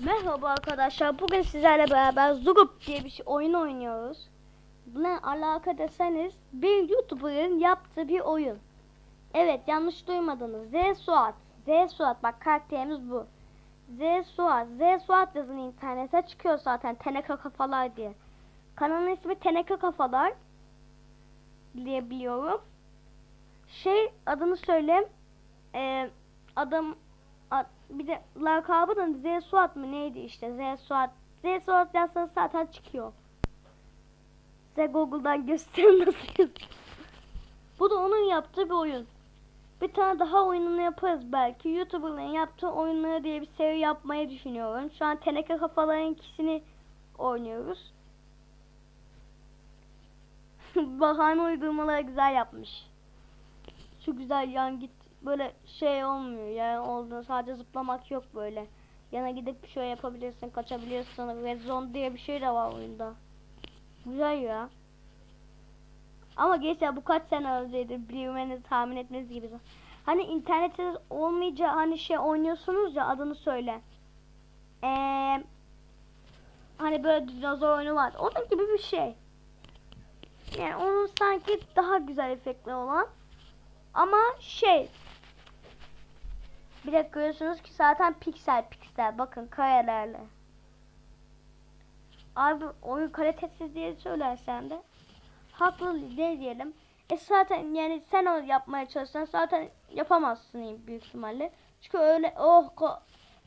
Merhaba arkadaşlar. Bugün sizlerle beraber Zurup diye bir şey oyun oynuyoruz. Buna alaka deseniz bir YouTuber'ın yaptığı bir oyun. Evet yanlış duymadınız. Z Suat. Z Suat bak karakterimiz bu. Z Suat. Z Suat yazın internete çıkıyor zaten Teneke Kafalar diye. Kanalın ismi Teneke Kafalar diye biliyorum. Şey adını söyleyeyim. Ee, adam bir de lakabı da Z Suat mı neydi işte Z Suat. Z Suat yazsanız zaten çıkıyor. Size Google'dan göstereyim nasıl. Bu da onun yaptığı bir oyun. Bir tane daha oyununu yaparız belki. YouTuber'ların yaptığı oyunları diye bir seri yapmayı düşünüyorum. Şu an teneke kafaların ikisini oynuyoruz. Bahane uygulamaları güzel yapmış. Şu güzel yan git böyle şey olmuyor yani olduğunu sadece zıplamak yok böyle. Yana gidip şöyle yapabilirsin, kaçabilirsin. Red zone diye bir şey de var oyunda. Güzel ya. Ama gençler bu kaç sene önceydi bilmeniz tahmin etmeniz gibi. Hani internetiniz olmayınca hani şey oynuyorsunuz ya adını söyle. Eee hani böyle dinozor oyunu var. Onun gibi bir şey. Yani onun sanki daha güzel efektli olan. Ama şey bir de görüyorsunuz ki zaten piksel piksel bakın karelerle. Abi oyun kalitesiz diye söylersen de haklı ne diyelim. E zaten yani sen o yapmaya çalışsan zaten yapamazsın büyük ihtimalle. Çünkü öyle oh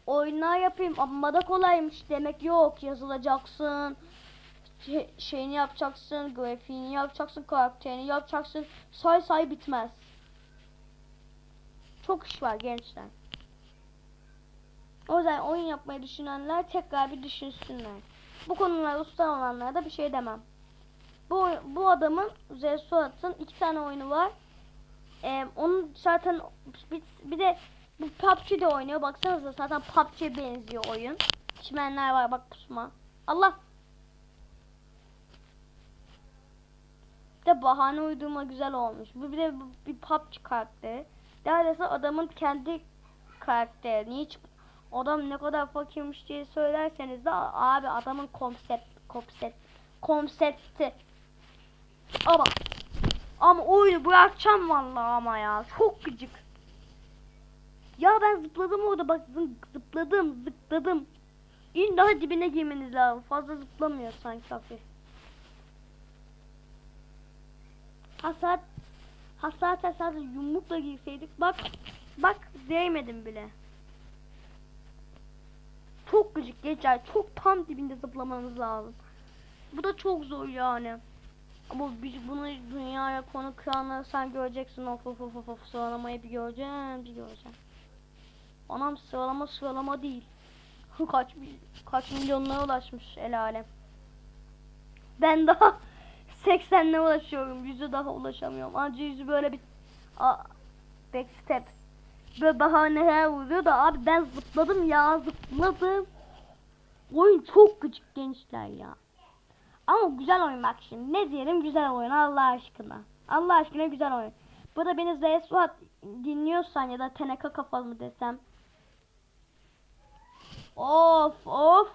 oyunlar yapayım amma da kolaymış demek yok. Yazılacaksın. Şey, şeyini yapacaksın, grafiğini yapacaksın, karakterini yapacaksın. Say say bitmez. Çok iş var gençler. O yüzden oyun yapmayı düşünenler tekrar bir düşünsünler. Bu konularda usta olanlara da bir şey demem. Bu bu adamın Z Suat'ın iki tane oyunu var. Ee, onun zaten bir, bir de bu PUBG'de oynuyor. Baksanıza zaten PUBG'ye benziyor oyun. Çimenler var bak pusma. Allah. Bir de bahane uydurma güzel olmuş. Bu bir de bir PUBG karakteri. Neredeyse adamın kendi karakteri. Niye hiç adam ne kadar fakirmiş diye söylerseniz de abi adamın konsept konsept konsepti. Ama ama oyunu bırakacağım vallahi ama ya çok gıcık. Ya ben zıpladım orada bak zı- zıpladım zıpladım. İn daha dibine girmeniz lazım fazla zıplamıyor sanki hafif hasat hasat hasat yumrukla girseydik bak bak değmedim bile çok gıcık geçer. Çok tam dibinde zıplamanız lazım. Bu da çok zor yani. Ama biz bunu dünyaya konu kıranları sen göreceksin. Of of of of, of sıralamayı bir göreceksin bir göreceksin. Anam sıralama sıralama değil. kaç kaç milyonlara ulaşmış el alem. Ben daha 80'le ulaşıyorum. Yüzü daha ulaşamıyorum. Anca yüzü böyle bir a, back step Böyle bahaneler vuruyor da abi ben zıpladım ya zıpladım. Oyun çok gıcık gençler ya. Ama güzel oyun bak şimdi. Ne diyelim güzel oyun Allah aşkına. Allah aşkına güzel oyun. Bu da beni Z Suat dinliyorsan ya da teneke kafalı mı desem. Of of.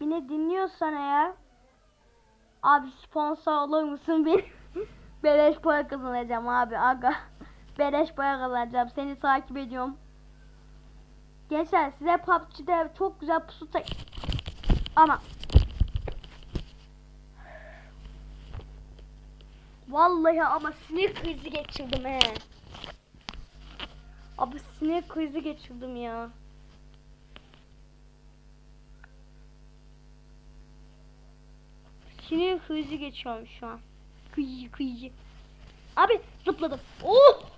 Beni dinliyorsan eğer. Abi sponsor olur musun bir? Beleş para kazanacağım abi aga. Beleş para kazanacağım. Seni takip ediyorum. Gençler size PUBG'de çok güzel pusu tak... Ama... Vallahi ama sinir krizi geçirdim he. Abi sinir krizi geçirdim ya. Sinir krizi geçiyorum şu an. Kıyıcı kıyıcı. Abi zıpladım. Oh!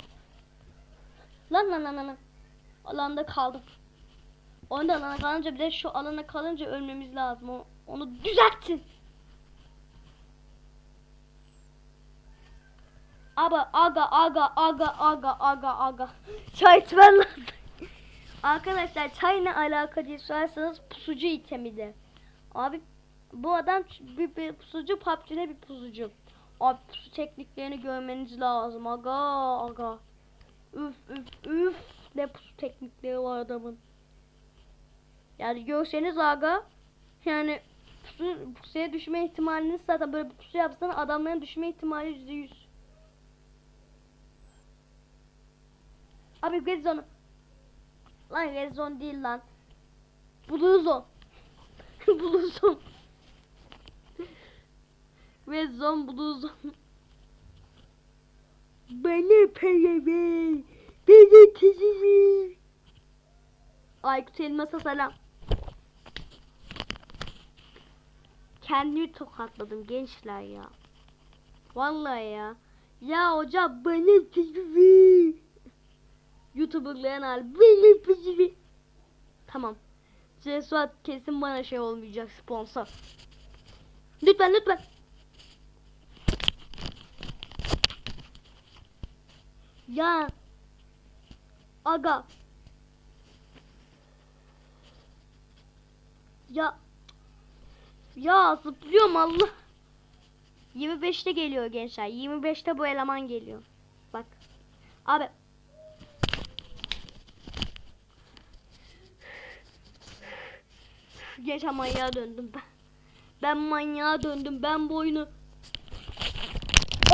Lan lan lan lan. lan. Alanda kaldım. Onda alana kalınca bir de şu alana kalınca ölmemiz lazım. Onu düzelttin. Aga aga aga aga aga aga aga. Çay içmen. Arkadaşlar çay ne alaka diye sorarsanız pusucu itemidir. Abi bu adam bir, bir pusucu PUBG'de bir pusucu. Abi pusu tekniklerini görmeniz lazım aga aga. Üf üf üf ne pusu teknikleri var adamın. Yani görseniz aga yani pusu, pusuya düşme ihtimaliniz zaten böyle bir pusu yapsan adamların düşme ihtimali yüzde yüz. Abi red zone. Lan red zone değil lan. Blue. Blue zone. Red. Bana para ver. Bana kızı ver. Aykut Elmas'a selam. Kendimi tokatladım gençler ya. Vallahi ya. Ya hoca bana kızı ver. YouTuber'layan hal bana kızı ver. Tamam. Cesuat kesin bana şey olmayacak sponsor. Lütfen lütfen. Ya. Aga. Ya. Ya zıplıyorum Allah. 25'te geliyor gençler. 25'te bu eleman geliyor. Bak. Abi. Geçen manyağa döndüm ben. Ben manyağa döndüm. Ben bu oyunu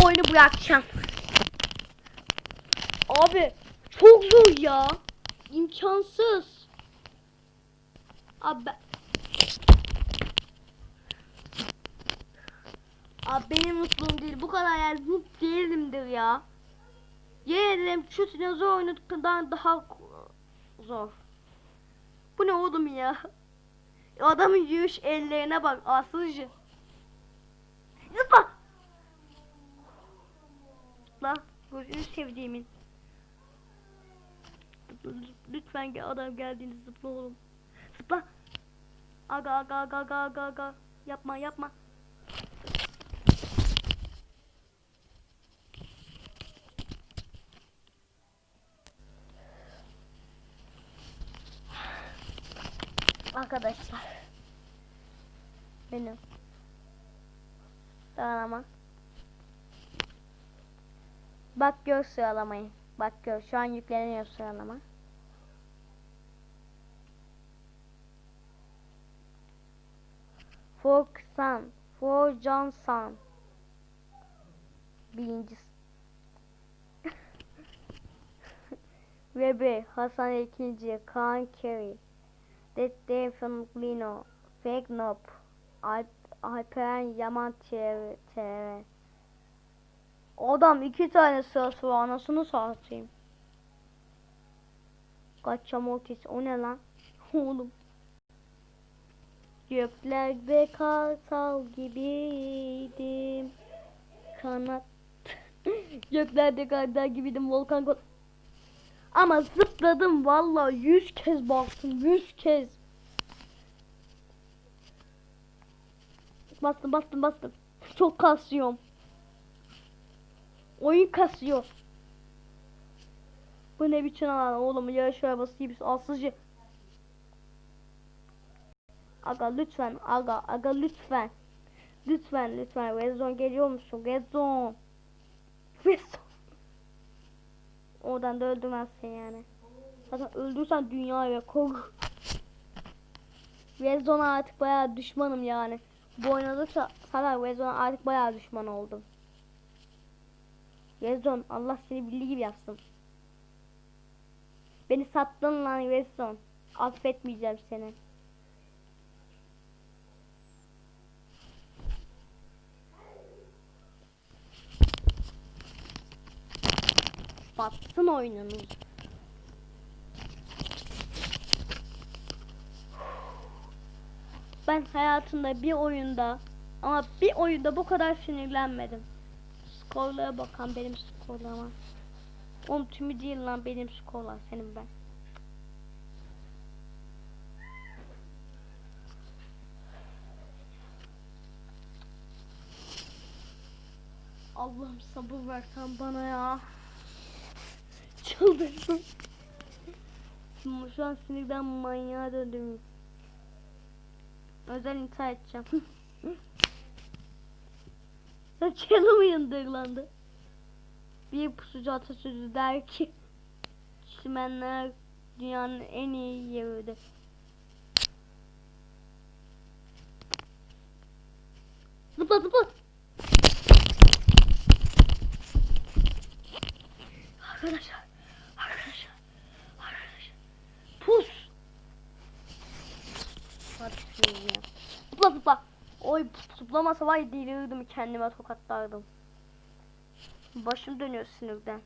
oyunu bırakacağım. Abi çok zor ya. İmkansız. Abi. Abi benim mutluluğum değil. Bu kadar yani değilimdir ya. Ederim şu dinozor oynadıktan daha zor. Bu ne oğlum ya? Adamın yürüyüş ellerine bak aslıcı. Zıpla. Zıpla. Gözünü sevdiğimin. Lütfen gel adam geldiğinde zıpla oğlum. Zıpla. Aga aga aga aga aga aga. Yapma yapma. Arkadaşlar. Benim. Sıralama. Bak gör sıralamayı. Bak gör. Şu an yükleniyor sıralama. For San. For Johnson. Birinci. Weber. Hasan ikinci. Kaan Kerry. Dede Fenoglino, Fegnop, Alp, Alperen Yaman. TR. Adam iki tane sırası var anasını satayım. Kaçamortis o ne lan? Oğlum. Göklerde kartal gibiydim. Kanat. Göklerde kartal gibiydim volkan kol. Ama zıpladım vallahi yüz kez bastım yüz kez. Bastım bastım bastım. Çok kasıyorum. Oyun kasıyor. Bu ne biçim alan oğlum yarış arabası gibi aslıcı. Aga lütfen aga aga lütfen. Lütfen lütfen Rezon geliyor musun? Rezon. Rezon. Oradan da öldürmezsin yani. Zaten öldürsen dünya rekor. Rezon'a artık bayağı düşmanım yani. Bu oynadıkça zaten Rezon'a artık bayağı düşman oldum. Rezon Allah seni bildiği gibi yapsın. Beni sattın lan Rezon. Affetmeyeceğim seni. Batsın oyununuz. Ben hayatımda bir oyunda ama bir oyunda bu kadar sinirlenmedim. Skorlara bakan benim skorlarıma. Oğlum tümü değil lan benim skorlar senin ben. Allah'ım sabır versen bana ya çıldırdım. Şimdi şu an sinirden manyağa döndüm. Özel intihar edeceğim. Saçlarım yındırlandı. Bir pusucu atasözü der ki çimenler dünyanın en iyi yeridir. Zıpla zıpla. Zıplamasa var ya delirirdim kendime tokatlardım. Başım dönüyor sinirden.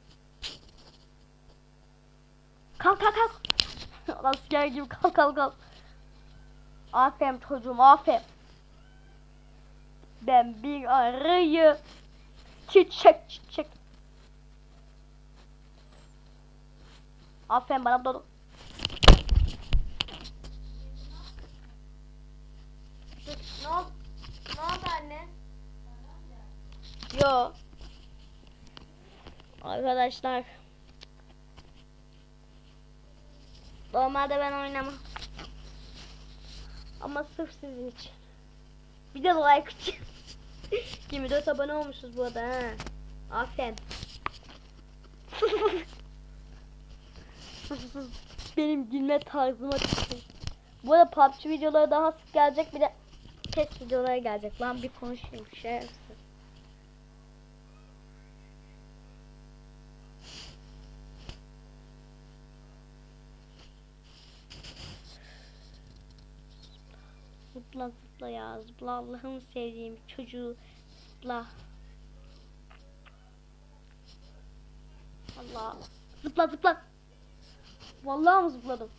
Kalk kalk kalk. Asker gibi kalk kalk kalk. Aferin çocuğum aferin. Ben bir arıyı çiçek çiçek. Aferin bana doğru. Ne oldu? Ne oldu anne? Yo. Arkadaşlar. Normalde ben oynamam. Ama sırf sizin için. Bir de like için. 24 abone olmuşuz bu arada ha. Aferin. Benim gülme tarzıma çıkın. Bu arada PUBG videoları daha sık gelecek bir de test videoları gelecek. Lan bir konuşayım şerefsiz. Zıpla zıpla ya zıpla Allah'ın sevdiğim çocuğu zıpla. Allah. Zıpla zıpla. Vallahi mı zıpladım?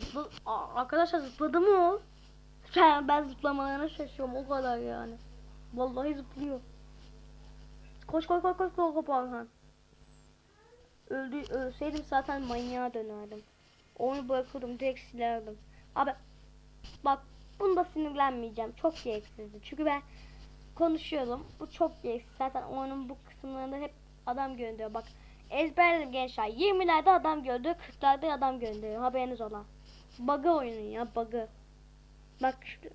Zıpla... Aa, arkadaşlar zıpladı mı o? Ben, ben zıplamalarına şaşıyorum o kadar yani. Vallahi zıplıyor. Koş koş koş koş koş koş Orhan. Öldü, ölseydim zaten manyağa dönerdim. Onu bırakırdım direkt silerdim. Abi bak bunda sinirlenmeyeceğim. Çok gereksizdi. Çünkü ben konuşuyordum. Bu çok gereksiz. Zaten oyunun bu kısımlarında hep adam gönderiyor. Bak ezberledim gençler. 20'lerde adam gönderiyor. 40'larda adam gönderiyor. Haberiniz ola. Bug'ı oyunun ya bug'ı. Bak şu-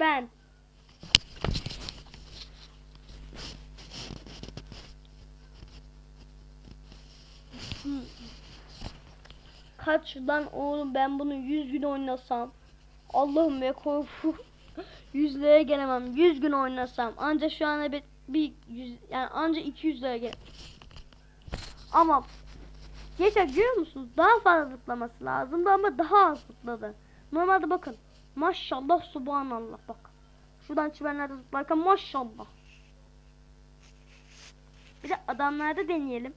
ben. Kaç lan oğlum ben bunu 100 gün oynasam Allah'ım be korku. Yüzlere gelemem. 100 gün oynasam. Anca şu anda bir, bir yüz, yani anca 200 lira gel ama Geçer görüyor musunuz daha fazla zıplaması lazımdı ama daha az zıpladı. Normalde bakın maşallah subhanallah bak. Şuradan çimenlerde zıplarken maşallah. Bir de adamlarda deneyelim.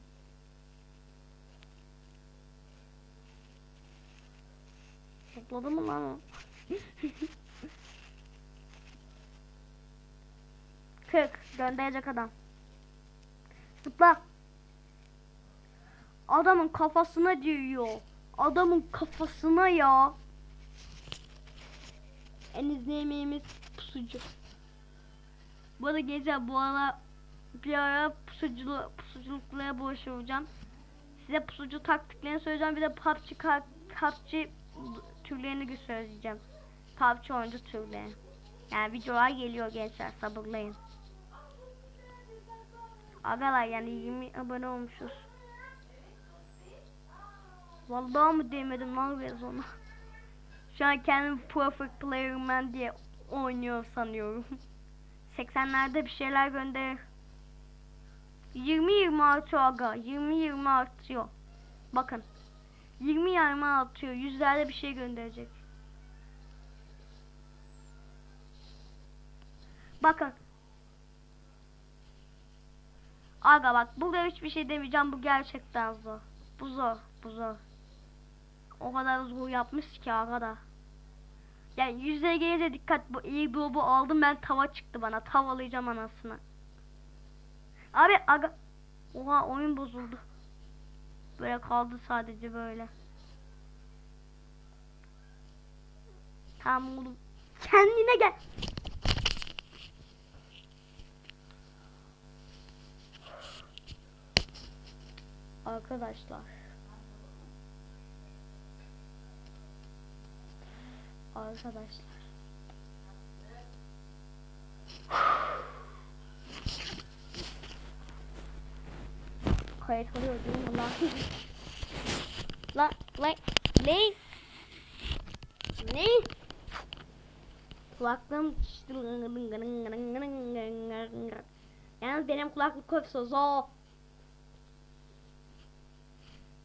Zıpladı mı lan? Kırk. Gönderecek adam. Zıpla. Adamın kafasına diyor. Adamın kafasına ya. En yemeğimiz pusucu. Bu arada gece bu ara bir ara pusuculu, pusuculuklara bulaşacağım. Size pusucu taktiklerini söyleyeceğim. Bir de PUBG, PUBG türlerini göstereceğim. PUBG oyuncu türleri. Yani videolar geliyor gençler sabırlayın. Agalar yani 20 abone olmuşuz. Vallahi mı demedim lan biraz ona. Şu an kendim perfect player man diye oynuyor sanıyorum. 80'lerde bir şeyler gönder. 20-20 artıyor aga. 20-20 artıyor. Bakın. 20 yarma atıyor. Yüzlerde bir şey gönderecek. Bakın. Aga bak burada hiçbir şey demeyeceğim. Bu gerçekten zor. Bu zor. Bu zor. O kadar zor yapmış ki aga da. Yani yüzlere gelince dikkat. Bu iyi bu aldım ben tava çıktı bana. Tavalayacağım anasını. Abi aga. Oha oyun bozuldu. Böyle kaldı sadece böyle. Tamam oğlum. Kendine gel. Arkadaşlar. Arkadaşlar. Kayıt alıyor değil mi lan? Lan lan ne? Ne? Kulaklığım Yalnız benim kulaklık koysa o.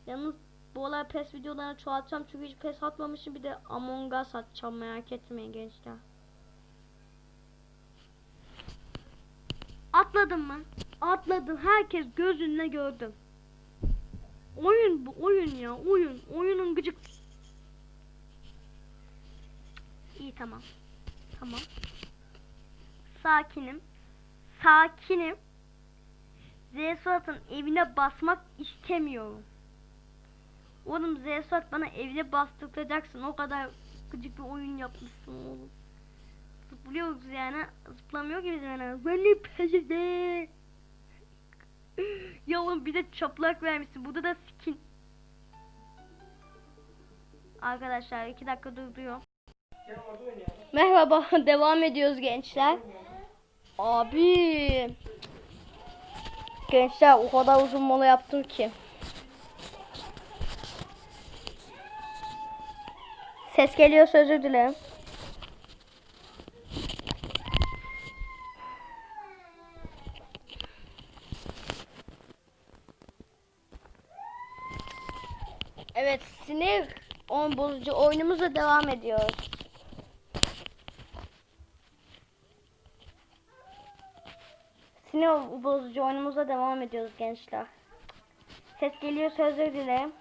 Yalnız bu olay PES videolarını çoğaltacağım çünkü hiç PES atmamışım bir de Among Us atacağım merak etmeyin gençler. Atladım mı? Atladım. Herkes gözünle gördüm. Oyun bu oyun ya oyun. Oyunun gıcık. İyi tamam. Tamam. Sakinim. Sakinim. Zesuat'ın evine basmak istemiyorum. Oğlum Zesuat bana evine bastıracaksın. O kadar gıcık bir oyun yapmışsın oğlum. Zıplıyoruz yani. Zıplamıyor ki bizim yani. Beni peşinde. ya oğlum bir de çaplak vermişsin. Burada da skin. Arkadaşlar iki dakika durduruyor. Merhaba devam ediyoruz gençler. Abi. Gençler o kadar uzun mola yaptım ki. Ses geliyorsa özür dilerim. Evet sinir on bozucu oyunumuza devam ediyoruz. Sinir bozucu oyunumuza devam ediyoruz gençler. Ses geliyorsa özür dilerim.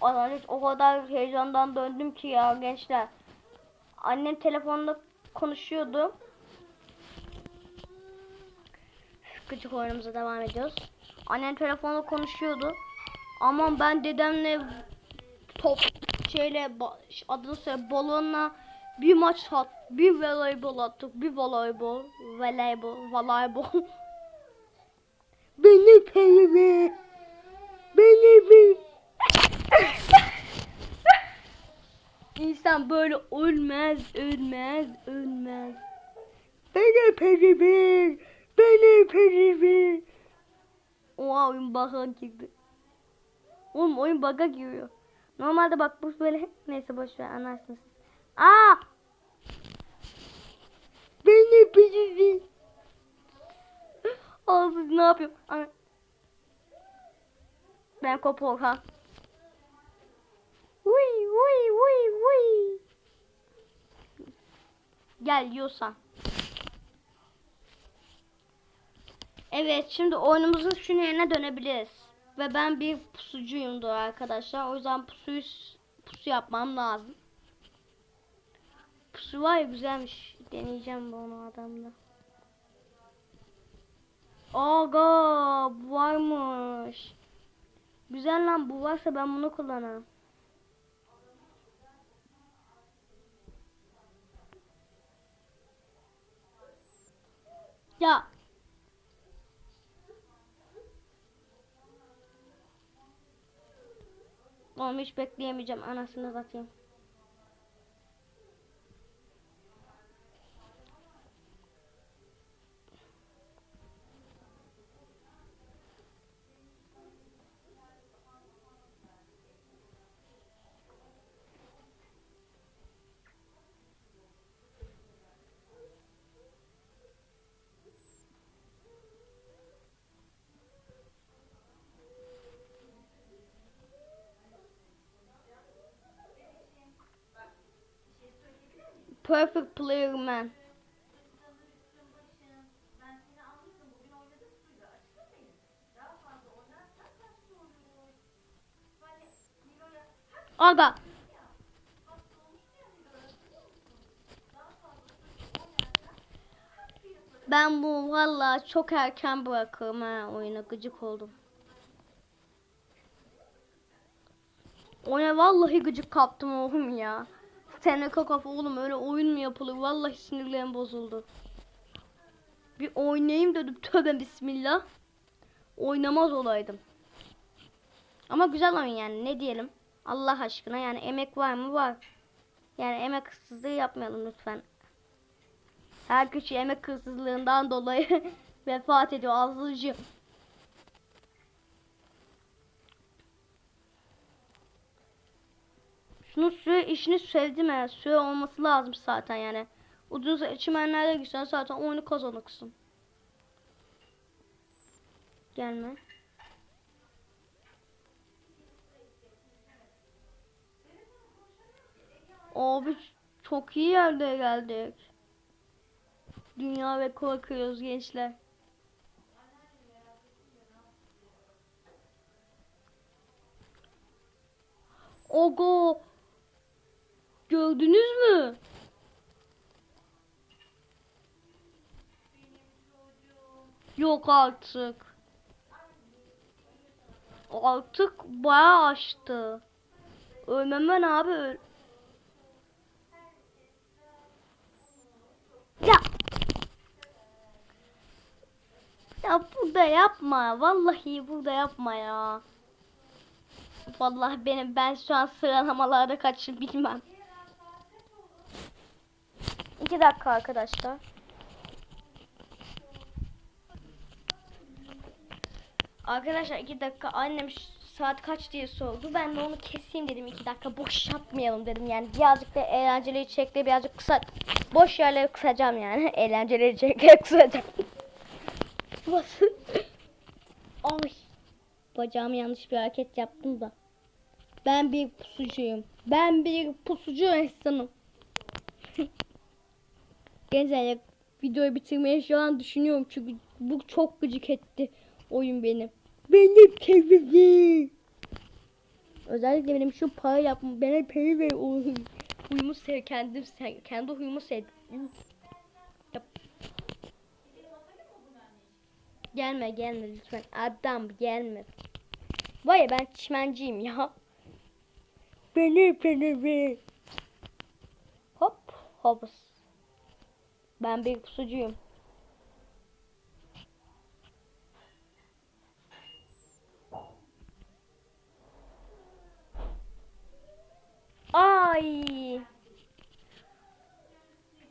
Allah'ım o kadar heyecandan döndüm ki ya gençler. Annem telefonda konuşuyordu. Gıcık oyunumuza devam ediyoruz. Annem telefonda konuşuyordu. Aman ben dedemle top şeyle adını söyle balonla bir maç at, bir voleybol attık, bir voleybol, voleybol, voleybol. Beni pelimi, beni bir. İnsan böyle ölmez, ölmez, ölmez. Beni pelimi, beni pelimi. Oha oyun baka girdi. Oğlum oyun bug'a giriyor. Normalde bak bu böyle neyse boş ver anlarsınız. Aa! Beni beni. Ağzı ne yapıyor? Ben kopuk ha. Uy uy uy uy. Gel yiyorsan. Evet şimdi oyunumuzun şu yerine dönebiliriz. Ve ben bir pusucuyumdur arkadaşlar. O yüzden pusuyu pusu yapmam lazım. Pusu var ya güzelmiş. Deneyeceğim bunu adamda. Aga bu varmış. Güzel lan bu varsa ben bunu kullanırım. Ya hiç bekleyemeyeceğim anasını satayım. Perfect player man. Aga. Ben bu valla çok erken bırakırım ha oyuna gıcık oldum. Oyuna vallahi gıcık kaptım oğlum ya. Teneke kafa oğlum öyle oyun mu yapılır? Vallahi sinirlerim bozuldu. Bir oynayayım dedim tövbe bismillah. Oynamaz olaydım. Ama güzel oyun yani ne diyelim. Allah aşkına yani emek var mı? Var. Yani emek hırsızlığı yapmayalım lütfen. Her kişi emek hırsızlığından dolayı vefat ediyor azlıcı. Süre işini sevdim ya. Süre olması lazım zaten yani. Uzun çimenlerde gitsen zaten oyunu kazanırsın. Gelme. Abi çok iyi yerde geldik. Dünya ve korkuyoruz gençler. Ogo. Gördünüz mü? Yok artık. Artık bayağı açtı. Ölmemem abi. öl- Ya. Ya burada yapma. Vallahi burada yapma ya. Vallahi benim ben şu an sıralamalarda kaçı bilmem. İki dakika arkadaşlar. Arkadaşlar iki dakika annem saat kaç diye sordu. Ben de onu keseyim dedim iki dakika boş yapmayalım dedim. Yani birazcık da eğlenceli içerikleri birazcık kısa boş yerleri kısacağım yani. Eğlenceli içerikleri kısacağım. Ay. Bacağımı yanlış bir hareket yaptım da. Ben bir pusucuyum. Ben bir pusucu insanım. Gençler videoyu bitirmeyi şu an düşünüyorum çünkü bu çok gıcık etti oyun benim. Benim sevimli. Özellikle benim şu para yapma, bana para ver o huy- huyumu sev, kendim sev, kendi huyumu sev. Yap. Gelme gelme lütfen adam gelme. Vay ya ben çimenciyim ya. Beni beni ver. Hop hop. Ben bir pusucuyum. Ay.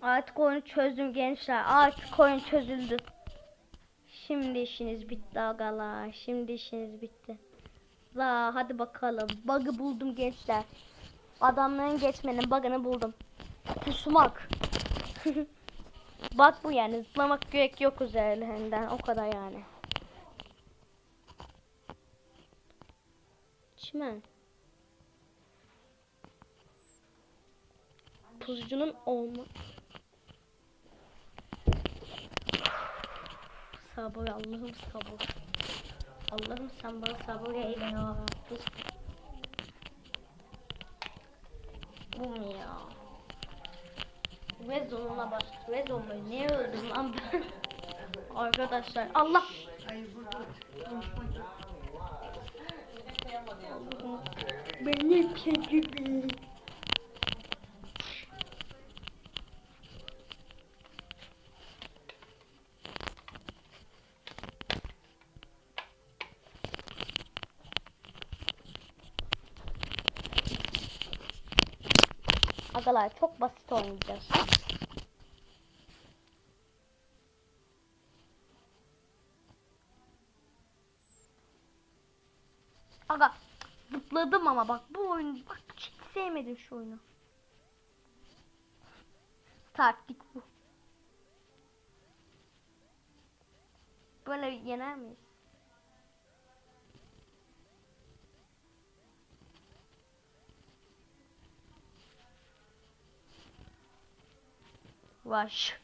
Artık oyunu çözdüm gençler. Artık oyun çözüldü. Şimdi işiniz bitti agalar. Şimdi işiniz bitti. La hadi bakalım. Bug'ı buldum gençler. Adamların geçmenin bug'ını buldum. Pusmak. Bak bu yani zıplamak gerek yok üzerinden o kadar yani. Çimen. Pusucunun olma. Sabır Allah'ım sabır. Allah'ım sen bana sabır eyle ya. Bu mu ya? Ve zonuna bastı. Ve zonuna niye öldüm lan ben? Arkadaşlar Allah. Benim kedimi. Agalar çok basit oynayacağız. Aga zıpladım ama bak bu oyunu bak hiç sevmedim şu oyunu. Taktik bu. Böyle yener miyiz? Vaş.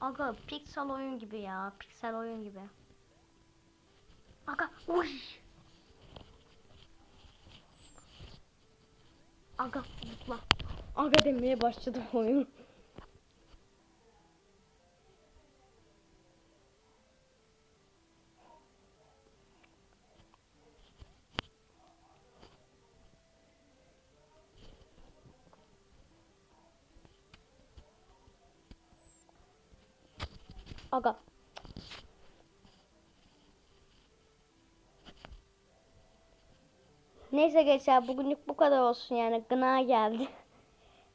Aga piksel oyun gibi ya. Piksel oyun gibi. Aga uy. Aga zıpla. Aga demeye başladım oyun. Aga. Neyse gençler bugünlük bu kadar olsun yani gına geldi.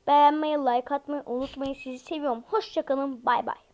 Beğenmeyi, like atmayı unutmayın. Sizi seviyorum. Hoşçakalın. Bay bay.